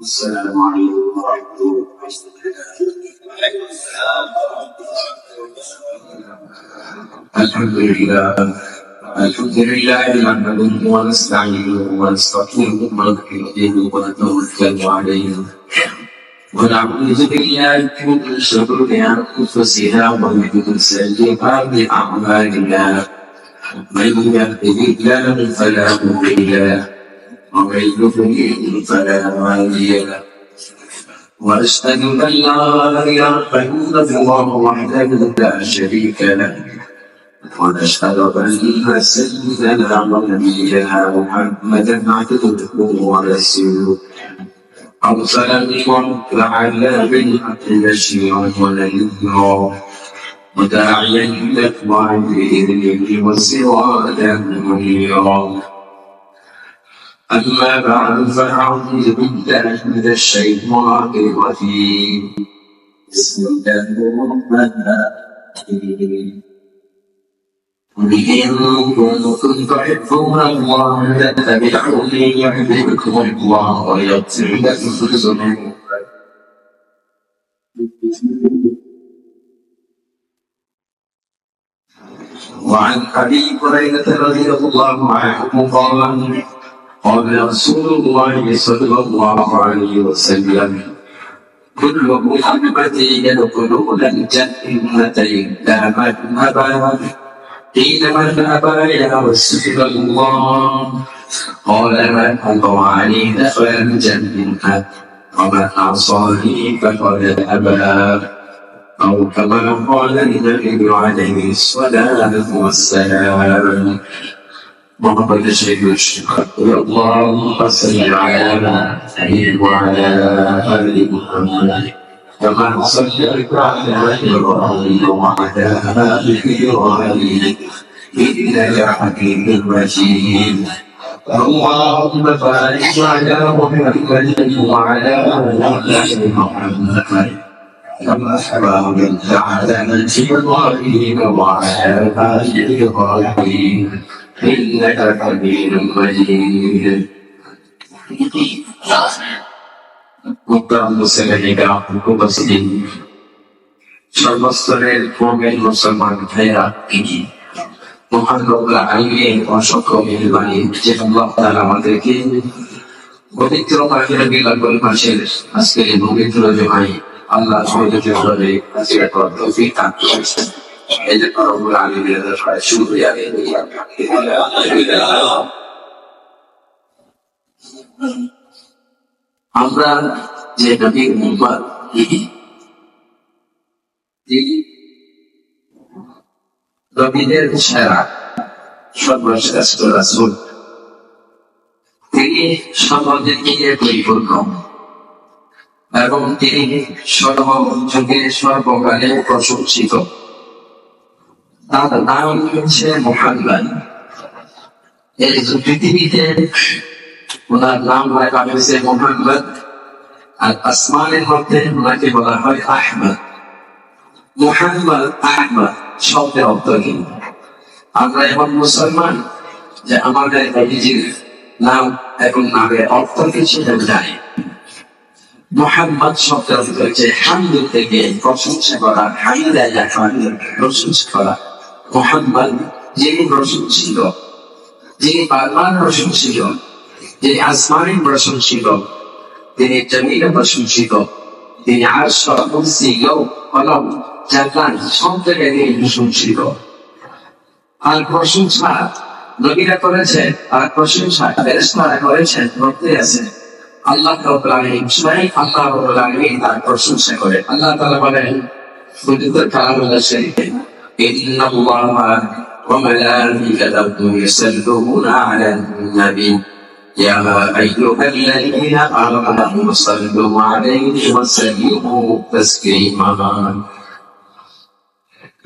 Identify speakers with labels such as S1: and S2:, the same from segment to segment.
S1: السلام عليكم ورحمة الله الحمد لله الحمد لله نحمده ونستعينه ونستغفره ونستهديه ونتوكل عليه ونعوذ بالله من شرور انفسنا ومن سيئات اعمالنا من يهده الله فلا مضل له وأشهد أن لا إله إلا الله وحده لا شريك له ونشهد أن سيدنا ونبينا محمدا عبده ورسوله. ارسله لعل بالحق بشيرا ونذيرا وداعيا إلى الله باذنه وسراجا منيرا أما بعد فأعوذ بالله من الشيطان الرجيم. بسم الله الرحمن الرحيم. قل إن كنتم تحبون الله فاتبعوني يحببكم الله ويغفر لكم ذنوبكم. وعن أبي هريرة رضي الله عنه قال قال رسول الله صلى الله عليه وسلم كل أمتي يدخلون الجنة إلا من قيل من أبى يا رسول الله؟ قال من أطاعني دخل الجنة ومن عصاني فقد أبى. أو كما قال النبي عليه الصلاة والسلام محمد الشيخ الشيخ اللهم صل على سيدنا وعلى آل محمد كما صليت على إبراهيم وعلى آل إبراهيم إنك حكيم مجيد اللهم بارك على محمد وعلى آل محمد كما باركت على إبراهيم وعلى آل إبراهيم. إنك حميد مجيد উত্তম মুসলিমরা উপস্থিত সর্বস্তরের কমের মুসলমান ভাইরা তিনি মহান রব্লা আইনের অসংখ্য মেহরবানি যে আল্লাহ তাআলা আমাদেরকে পবিত্র পাখিরাকে লাগল মাসের আজকের এই পবিত্র জমাই আল্লাহ সহযোগী করে আজকে তৌফিক দান করেছেন এই দরবারে শুকরিয়া আদায় আমরা যে নবীর উম্মত নবীদের সেরা সর্বশ্রেষ্ঠ রাসূল তিনি সমাজকে নিয়ে পরিপূর্ণ। এবং তিনি সর্বযুগে সর্বকালে প্রশংসিত। তার নাম হচ্ছে মোহাম্মদ। এই পৃথিবীতে ওনার নাম রাখা হয়েছে মোহাম্মদ, আর আসমানের মধ্যে ওনাকে বলা হয় আহমদ। মোহাম্মদ, আহমদ শব্দের অর্থ কি? আমরা এমন মুসলমান যে আমাদের নবীজির নাম এবং নামের অর্থ কি সেটা জানি। মোহাম্মদ শব্দের অর্থ হচ্ছে হামদু থেকে প্রশংসা করা হামিদা এখন প্রশংসা করা। মোহাম্মদ, যিনি প্রশংসিত, যিনি বারবার প্রশংসিত, যিনি আসমানের প্রশংসিত তিনি জমিনে প্রশংসিত তিনি আর সর্বসি কলম সব জায়গায় তিনি আর প্রশংসা নবীরা করেছেন আর প্রশংসা করেছেন মধ্যে আছে। আল্লাহ স্বয়ং আল্লাহ তার প্রশংসা করে। আল্লাহ বলেন إن الله وملائكته يصلون على النبي يا أيها الذين آمنوا صلوا عليه وسلموا تسليما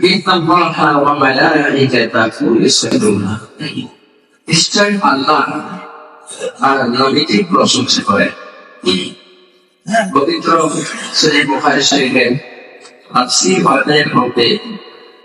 S1: إن الله وملائكته يصلون নিশ্চয় আল্লাহ আর নবীকে প্রশংসা করে পবিত্র সহি বুখারী শরীফে তাফসীর বাদের মধ্যে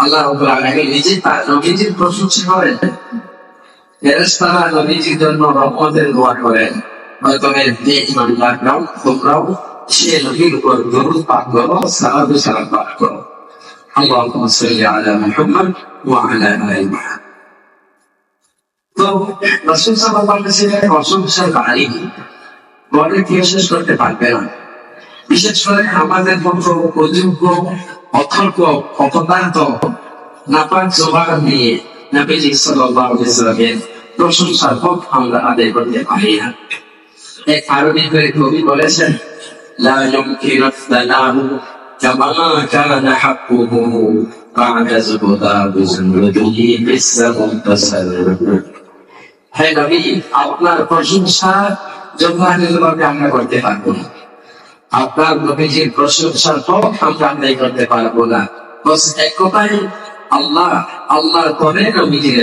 S1: আল্লাহ রাব্বুল আলামিন নিজে তার নবীজির প্রশংসা করেন ফেরেশতারা নবীজির জন্য রহমতের দোয়া করেন হয়তো এর যে ইমান রাখলাম তোমরাও সে নবীর উপর দরুদ পাঠ করো সালাত ও সালাম পাঠ করো اللهم صل على محمد وعلى ال محمد তো রাসূল সাল্লাল্লাহু আলাইহি ওয়াসাল্লামের প্রশংসার বাণী বলে কেউ শেষ করতে পারবে না বিশেষ করে আমাদের মতো অযোগ্য অথর্ক অপদার্থ নাপাক জবান দিয়ে নবীজি সাল্লাল্লাহু আলাইহি ওয়াসাল্লামের প্রশংসার হক আমরা আদায় করতে পারি না এক আরবি করে কবি বলেছেন لا يمكن الثناء كما كان حقه بعد زبداب زندگی بالسر منتصر হে নবী আপনার প্রশংসা যথাযথভাবে আমরা করতে পারবো না আপনার নবীজির প্রশংসার হক আমরা আদায় করতে পারব না। বস এক আল্লাহ, আল্লাহর করে নবীজির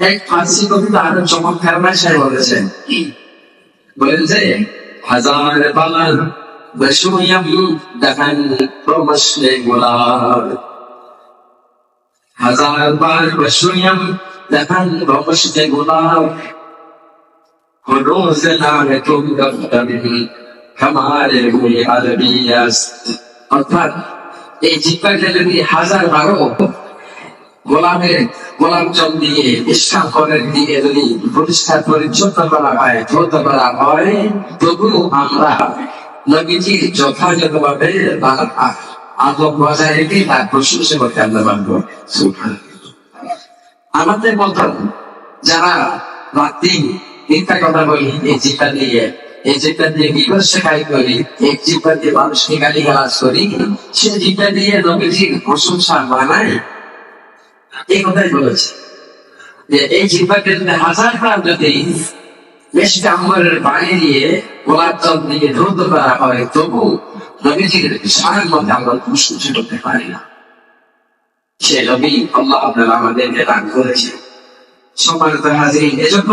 S1: এক ফার্সি আরও চমৎকার ভাষায় বলেছেন, বলেন যে, হাজার গোলার হাজার বার বসুয়াম দেখান প্রমশলে গোলার روز لعنتم دفتر كمال العربية অর্থাৎ এই জিব্বাটা যদি হাজার বারো গোলামের গোলাম জল দিয়ে ইস্কা করের দিয়ে যদি পরিষ্কার পরিচ্ছন্ন করা হয় ধৌত করা হয় তবু আমরা নবীজির যথাযথভাবে আদব বজায় রেখে তার প্রশংসা করতে আমরা পারবো আমাদের মতন যারা রাত্রি মিথ্যা কথা বলি এই দিয়ে। এই দিয়ে বিপদ শেখাই করি, এই দিয়ে মানুষকে গালি গালাজ করি সে দিয়ে প্রশংসা এই কথাই বলেছে। যে এই যদি হাজার যদি দিয়ে গোলাপ ধৌত করা হয়, তবু নবীজির সারের মধ্যে আমরা প্রশংসা করতে পারি না। সে নবী আল্লাহ আপনারা আমাদেরকে দান করেছে সম্মানিত হাজির এজন্য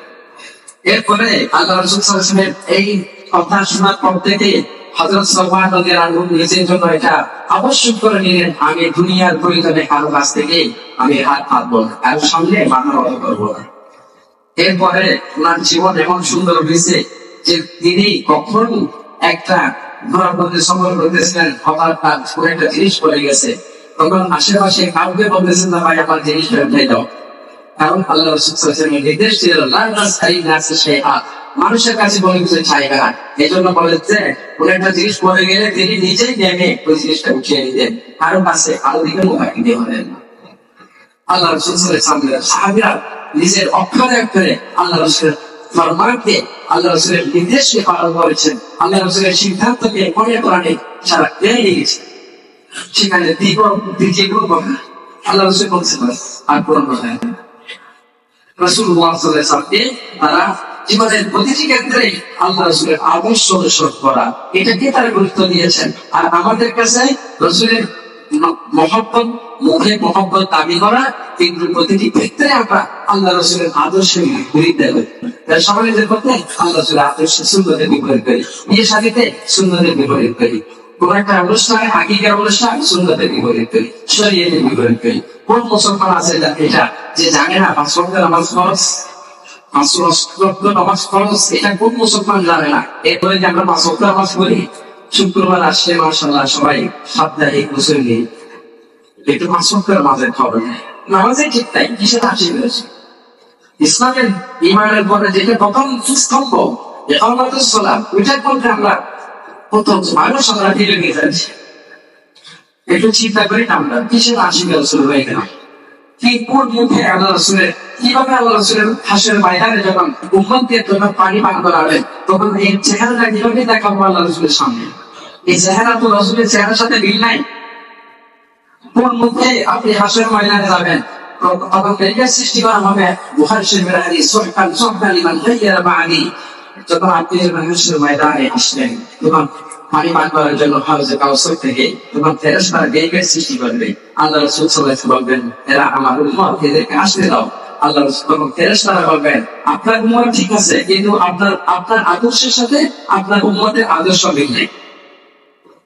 S1: এরপরে আল্লাহ রসুল সাল্লামের এই কথা শোনার পর থেকে হজরত সলমান নদীর নিজের জন্য এটা আবশ্যক করে নিলেন, আমি দুনিয়ার প্রয়োজনে কারও কাছ থেকে আমি হাত পাতবো আর সামনে মাথা নত করব না। এরপরে ওনার জীবন এমন সুন্দর হয়েছে যে তিনি কখনো একটা ঘোরার মধ্যে করতেছিলেন, হঠাৎ তার একটা জিনিস পড়ে গেছে। তখন আশেপাশে কাউকে বলতেছেন, না ভাই, আমার জিনিসটা উঠে দাও। কারণ আল্লাহ রসুলের নির্দেশ ছিল মানুষের কাছে বলে কিছু চাইবে না। এই জন্য বলেছে কোন একটা জিনিস পড়ে গেলে তিনি নিজেই নেমে ওই জিনিসটা উঠিয়ে নিতেন। কারও কাছে আরও দিকে মোবাইল দিতে হলেন না। আল্লাহ সামনে সাহাবিরা নিজের অক্ষরে অক্ষরে আল্লাহ রসুলের ফরমানকে, আল্লাহ রসুলের নির্দেশকে পালন করেছেন। আল্লাহ রসুলের সিদ্ধান্তকে মনে সারা পেয়ে গেছে সেখানে দীর্ঘ দীর্ঘ আল্লাহ রসুল বলছে আর পূরণ হয় তারা জীবনের প্রতিটি ক্ষেত্রে আল্লাহ রসুলের আদর্শ অনুসরণ করা, এটাকে তারা গুরুত্ব দিয়েছেন। আর আমাদের কাছে রসুলের মহব্বত, মুখে মহব্বত দাবি করা কিন্তু প্রতিটি ক্ষেত্রে আমরা আল্লাহ রসুলের আদর্শ বিপরীত দেবে। সবাই যে করতে আল্লাহ রসুলের আদর্শ সুন্দরের বিপরীত করি। বিয়ে সাথীতে সুন্দরের বিপরীত করি। কোন একটা অনুষ্ঠানে হাকিকার অনুষ্ঠান সুন্দরের বিপরীত করি শরীরের বিপরীত করি কোন মুসলমান আছে এটা? যে জানে না, পাঁচ ওয়াক্ত নামাজ ফরজ। পাঁচ ওয়াক্ত নামাজ ফরজ, এটা কোন মুসলমান জানে না। এরপরে যে আমরা পাঁচ নামাজ পড়ি, শুক্রবার আসছে মাসাল্লাহ সবাই সাপ্তাহিক পাঁচ নামাজে ঠিক তাই, কিসের হাসি রয়েছে? ইসলামের ইমানের পরে যেটা প্রথম স্তম্ভ আমাদের সোলা ওইটার মধ্যে আমরা প্রথম মানুষ আমরা ফিরে নিয়ে যাচ্ছি। একটু চিন্তা করি না আমরা কিসের আশি রসুল হয়ে গেলাম কি কোন মুখে আল্লাহ রসুলের, কীভাবে আল্লাহ রসুলের হাসের ময়দানে যখন উম্মতদের জন্য পানি পান করা তখন এই চেহারাটা কীভাবে দেখাবো আল্লাহ রসুলের সামনে? এই চেহারা তো রসুলের চেহারার সাথে মিল নাই। কোন মুখে আপনি হাসের ময়দানে যাবেন? তখন সৃষ্টি করা হবে বুহার শরীফের হাদিস সোহকান সোহকান ইমান যখন মানুষের ময়দানে আসলেন পানি পান করার জন্য থেকে সৃষ্টি করবে। আল্লাহ রসুল বলবেন, এরা আমার উম্মত, এদেরকে আসতে দাও। আল্লাহ তখন ফেরেস্তারা বলবেন, আপনার উম্মত ঠিক আছে, কিন্তু আপনার আপনার আদর্শের সাথে আপনার উম্মতের আদর্শ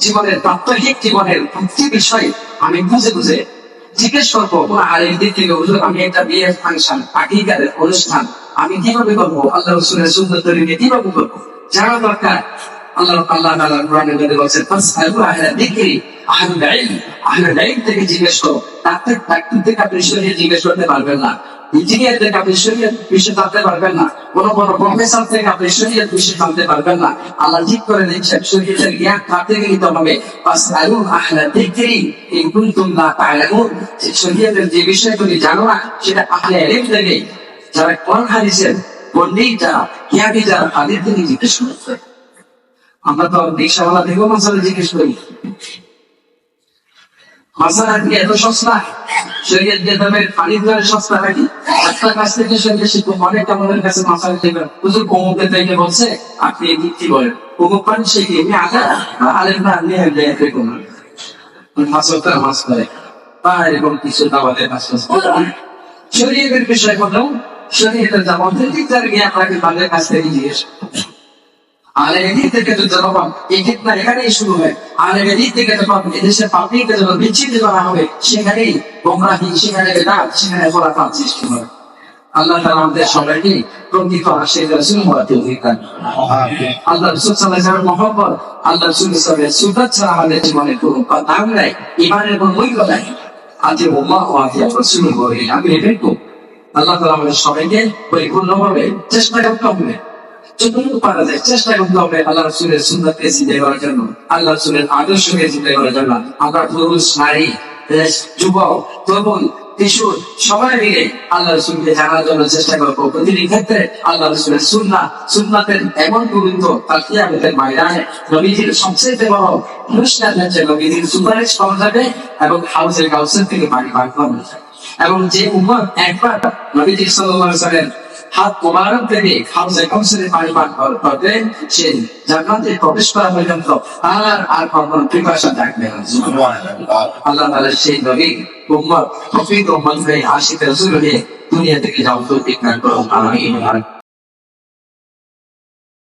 S1: জীবনের প্রাত্যহিক জীবনের প্রতি বিষয় আমি বুঝে বুঝে জিজ্ঞেস করব কোন আরেক দিক থেকে হুজুর, আমি একটা বিয়ের ফাংশন আকিকার অনুষ্ঠান, আমি কীভাবে করব? আল্লাহ রসুলের সুন্দর তরিকে কীভাবে করব? জানা দরকার। আল্লাহ আল্লাহ থেকে জিজ্ঞেস করো। ডাক্তার ডাক্তার থেকে আপনি জিজ্ঞেস করতে পারবেন না। ইঞ্জিনিয়ার থেকে আপনি শরীরে বিষয় পারবেন না। প্রফেসর থেকে আপনি শরীরে বিষয় পারবেন না। আল্লাহ ঠিক করে দিচ্ছেন শরীরের জ্ঞান হবে। শরীরের যে বিষয়গুলি জানো না, সেটা আহলে যারা কোরআন হাদিসের পণ্ডিত, যারা জ্ঞানী, যারা জিজ্ঞেস করতে আমরা তো রিক্সাওয়ালা থেকেও মশালা জিজ্ঞেস করি। এত সস্তা? শরীরের যে দামের সস্তা নাকি? একটা কাছ থেকে দেবেন বলছে আপনি কি বলেন। পানি এমনি না মাছ হতে মাছ করে। বা এরকম কিছু শরীরের বিষয় কথা শরীরের তার জ্ঞান রাখে তাদের কাছ থেকে জিজ্ঞেস। থেকে এই এখানেই শুরু হয় থেকে যখন এদেশের পাবলিককে যখন বিচ্ছিন্ন করা হবে সেখানেই গোমরাহি সেখানে বেদাত সেখানে খোলাফাত সৃষ্টি হবে। আল্লাহ তাআলা আমাদের সবাইকে রাসূল হওয়ার তৌফিক দান আল্লাহ রাসূল সাল্লাল্লাহু আলাইহি মহব্বত আল্লাহ রাসূল সাল্লাল্লাহু আলাইহি ছাড়া আমাদের জীবনে কোনো দাম নাই ইমানের কোনো মূল্য নাই। আজকে আল্লাহ ওয়া আতিয়া রাসূল বলে আমি এটাই তো আল্লাহ তাআলা আমাদের সবাইকে পরিপূর্ণভাবে চেষ্টা করতে হবে। যতটুকু পারা যায়, চেষ্টা করতে হবে আল্লাহ রসুলের সুন্দরকে করার জন্য আল্লাহ রসুলের আদর্শকে করার জন্য। আমরা পুরুষ, নারী যুবক, তরুণ, কিশোর, সবাই মিলে আল্লাহ রসুলকে জানার জন্য চেষ্টা প্রতিটি ক্ষেত্রে আল্লাহ রসুলের সুন্না সুন্নাতের এমন পবিত্র তার কিয়ামতের নবীজির সবচেয়ে বড় অনুষ্ঠান হচ্ছে নবীজির সুপারিশ যাবে এবং হাউসের থেকে পানি পান করা যাবে। এবং যে উম্মত একবার নবীজি আলাইহি ওয়াসাল্লাম হাত মোবারক থেকে হাউসে কৌশলে পানি পান করতে প্রবেশ করা পর্যন্ত আর আর কখনো থাকবে না। আল্লাহ তাআলা সেই নবী, উম্মত উম্মত হয়ে আশিতে রসুল হয়ে দুনিয়া থেকে যাও তো ঠিক না করুন